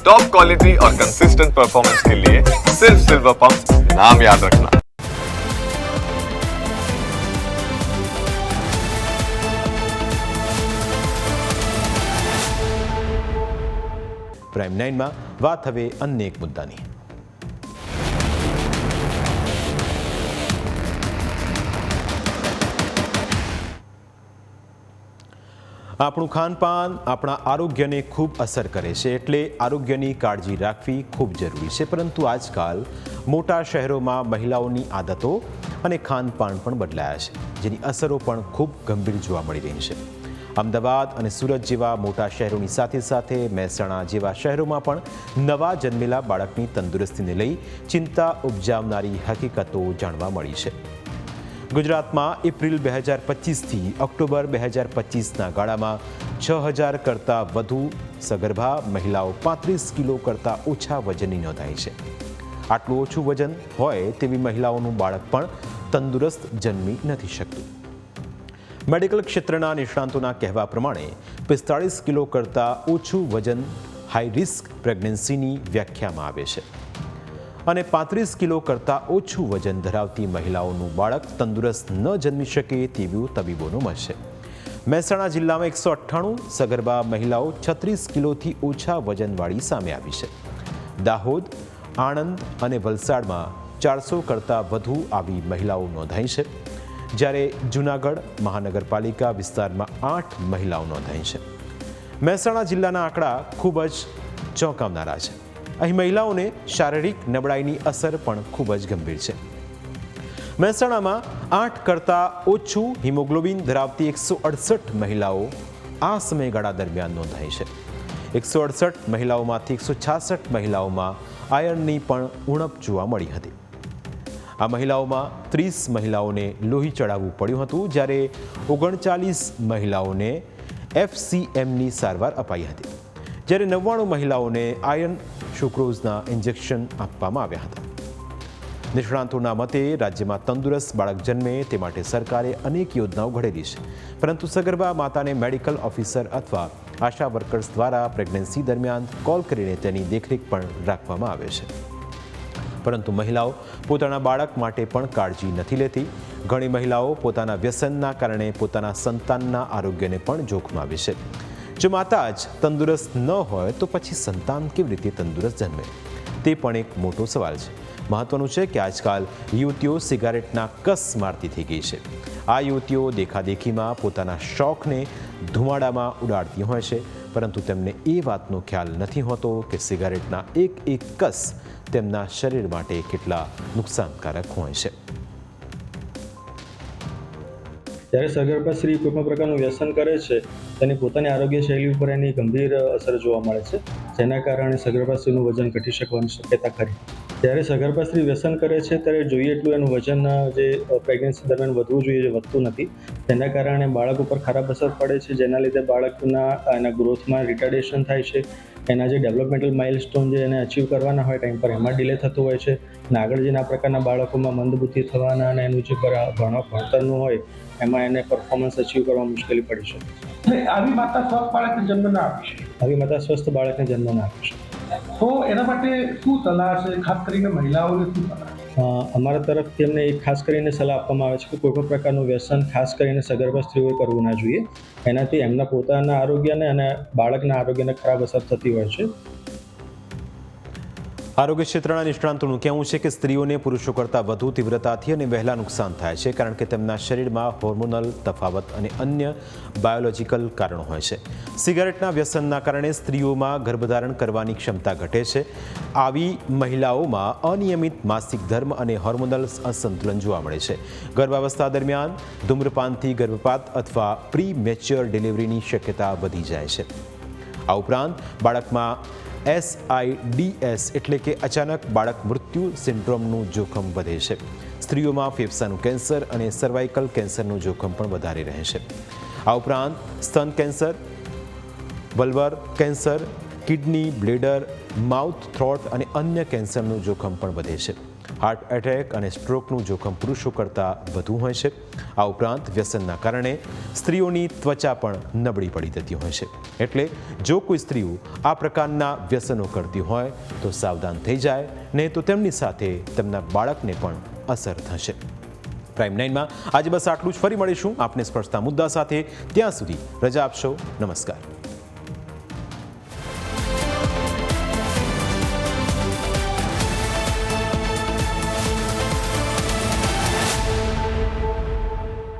Top quality और consistent performance के लिए सिर्फ सिल्वर पंप नाम याद रखना પ્રાઇમ નાઇનમાં વાત હવે અન્ય એક મુદ્દાની આપણું ખાનપાન આપણા આરોગ્યને ખૂબ અસર કરે છે એટલે આરોગ્યની કાળજી રાખવી ખૂબ જરૂરી છે. પરંતુ આજકાલ મોટા શહેરોમાં મહિલાઓની આદતો અને ખાનપાન પણ બદલાયા છે, જેની અસરો પણ ખૂબ ગંભીર જોવા મળી રહી છે. અમદાવાદ અને સુરત જેવા મોટા શહેરોની સાથે સાથે મહેસાણા જેવા શહેરોમાં પણ નવા જન્મેલા બાળકની તંદુરસ્તીને લઈ ચિંતા ઉપજાવનારી હકીકતો જાણવા મળી છે. ગુજરાતમાં એપ્રિલ બે હજાર પચીસથી ઓક્ટોબર બે હજાર પચીસના ગાળામાં છ હજાર કરતાં વધુ સગર્ભા મહિલાઓ પાંત્રીસ કિલો કરતાં ઓછા વજનની નોંધાઈ છે. આટલું ઓછું વજન હોય તેવી મહિલાઓનું બાળક પણ તંદુરસ્ત જન્મી નથી શકતું. મેડિકલ ક્ષેત્રના નિષ્ણાંતોના કહેવા પ્રમાણે પિસ્તાળીસ કિલો કરતાં ઓછું વજન હાઈ રિસ્ક પ્રેગ્નન્સીની વ્યાખ્યામાં આવે છે. અને પાંત્રીસ કિલો કરતાં ઓછું વજન ધરાવતી મહિલાઓનું બાળક તંદુરસ્ત ન જન્મી શકે તેવું તબીબોનું મત છે મહેસાણા જિલ્લામાં એકસો અઠ્ઠાણું, સગર્ભા મહિલાઓ છત્રીસ કિલોથી ઓછા વજનવાળી સામે આવી છે. દાહોદ, આણંદ અને વલસાડમાં ચારસો કરતાં વધુ આવી મહિલાઓ નોંધાઈ છે. જ્યારે જૂનાગઢ મહાનગરપાલિકા વિસ્તારમાં આઠ મહિલાઓ નોંધાઈ છે. મહેસાણા જિલ્લાના આંકડા ખૂબ જ ચોંકાવનારા છે. અહીં મહિલાઓને શારીરિક નબળાઈની અસર પણ ખૂબ જ ગંભીર છે. મહેસાણામાં આઠ કરતાં ઓછું હિમોગ્લોબિન ધરાવતી એકસો અડસઠ મહિલાઓ આ સમયગાળા દરમિયાન નોંધાઈ છે. એકસો અડસઠ મહિલાઓમાંથી એકસો છાસઠ મહિલાઓમાં આયર્નની પણ ઉણપ જોવા મળી હતી. આ મહિલાઓમાં ત્રીસ મહિલાઓને લોહી ચડાવવું પડ્યું હતું, જ્યારે ઓગણચાલીસ મહિલાઓને એફસીએમની સારવાર અપાઈ હતી. જ્યારે નવ્વાણું મહિલાઓને આયર્ન સુક્રોઝના ઇન્જેક્શન આપવામાં આવ્યા હતા. નિષ્ણાંતોના મતે રાજ્યમાં તંદુરસ્ત બાળક જન્મે તે માટે સરકારે અનેક યોજનાઓ ઘડેલી છે. પરંતુ સગર્ભા માતાને મેડિકલ ઓફિસર અથવા આશા વર્કર્સ દ્વારા પ્રેગ્નન્સી દરમિયાન કોલ કરીને તેની દેખરેખ પણ રાખવામાં આવે છે. પરંતુ મહિલાઓ પોતાના બાળક માટે પણ કાળજી નથી લેતી. ઘણી મહિલાઓ પોતાના વ્યસનના કારણે પોતાના સંતાનના આરોગ્યને પણ જોખમાવે છે. જો માતા જ તંદુરસ્ત ન હોય, તો પછી સંતાન કેવી રીતે તંદુરસ્ત જન્મે? તે પણ એક મોટો સવાલ છે. મહત્વનું છે કે આજકાલ યુવતીઓ સિગારેટના કસ મારતી થઈ ગઈ છે. આ યુવતીઓ દેખાદેખીમાં પોતાના શોખને ધુમાડામાં ઉડાડતી હોય છે, પરંતુ તેમને એ વાતનો ખ્યાલ નથી હોતો કે સિગારેટના એક એક કસ તેમના શરીર માટે કેટલા નુકસાનકારક હોય છે. જ્યારે સગર્ભા સ્ત્રી કોઈપણ પ્રકારનું વ્યસન કરે છે, તેની પોતાની આરોગ્ય શૈલી ઉપર એની ગંભીર અસર જોવા મળે છે. જેના કારણે સગર્ભા સ્ત્રીનું વજન ઘટી શકવાની શક્યતા ખરી. જ્યારે સગર્ભા સ્ત્રી વ્યસન કરે છે, ત્યારે જોઈએ એટલું એનું વજન, જે પ્રેગ્નન્સી દરમિયાન વધવું જોઈએ, જે વધતું નથી. તેના કારણે બાળક ઉપર ખરાબ અસર પડે છે, જેના લીધે બાળકના, એના ગ્રોથમાં રિટાર્ડેશન થાય છે. એના જે ડેવલપમેન્ટલ માઇલસ્ટોન જે એને અચીવ કરવાના હોય ટાઈમ પર એમાં ડિલે થતું હોય છે. અને આગળ જેના પ્રકારના બાળકોમાં મંદબુદ્ધિ થવાના અને એનું જે ભણવા ભણતરનું હોય એમાં એને પરફોર્મન્સ અચીવ કરવા મુશ્કેલી પડી શકે છે. આવી માતા સ્વસ્થ બાળકને જન્મ ના આપી શકે. આવી માતા સ્વસ્થ બાળકને જન્મ ના આપી શકે. તો એના માટે શું સલાહ છે? ખાસ કરીને મહિલાઓને શું સલાહ અમારા તરફથી એમને એક ખાસ કરીને સલાહ આપવામાં આવે છે કે કોઈ પણ પ્રકારનું વ્યસન, ખાસ કરીને સગર્ભા સ્ત્રીઓએ કરવું ના જોઈએ. એનાથી એમના પોતાના આરોગ્યને અને બાળકના આરોગ્યને ખરાબ અસર થતી હોય છે. આરોગ્ય ક્ષેત્રના નિષ્ણાંતોનું કહેવું છે કે સ્ત્રીઓને પુરુષો કરતાં વધુ તીવ્રતાથી અને વહેલા નુકસાન થાય છે, કારણ કે તેમના શરીરમાં હોર્મોનલ તફાવત અને અન્ય બાયોલોજીકલ કારણો હોય છે. સિગારેટના વ્યસનના કારણે સ્ત્રીઓમાં ગર્ભધારણ કરવાની ક્ષમતા ઘટે છે. આવી મહિલાઓમાં અનિયમિત માસિક ધર્મ અને હોર્મોનલ અસંતુલન જોવા મળે છે. ગર્ભાવસ્થા દરમિયાન ધૂમ્રપાનથી ગર્ભપાત અથવા પ્રી મેચ્યોર ડિલિવરીની શક્યતા વધી જાય છે. આ ઉપરાંત બાળકમાં એસઆઈડીએસ એટલે કે અચાનક બાળક મૃત્યુ સિન્ડ્રોમનું જોખમ વધે છે. સ્ત્રીઓમાં ફેફસાનું કેન્સર અને સર્વાઇકલ કેન્સરનું જોખમ પણ વધારે રહે છે. આ ઉપરાંત સ્તન cancer, vulvar cancer, kidney, bladder, mouth, throat અને અન્ય કેન્સરનું જોખમ પણ વધે છે. હાર્ટ એટેક અને સ્ટ્રોકનું જોખમ પુરુષો કરતાં વધુ હોય છે. આ ઉપરાંત વ્યસનના કારણે સ્ત્રીઓની ત્વચા પણ નબળી પડી જતી હોય છે. એટલે જો કોઈ સ્ત્રીઓ આ પ્રકારના વ્યસનો કરતી હોય, તો સાવધાન થઈ જાય નહીં તો તેમની સાથે તેમના બાળકને પણ અસર થશે. પ્રાઇમ નાઇનમાં આજે બસ આટલું જ. ફરી મળીશું આપને સ્પર્શતા મુદ્દા સાથે. ત્યાં સુધી રજા આપશો. નમસ્કાર.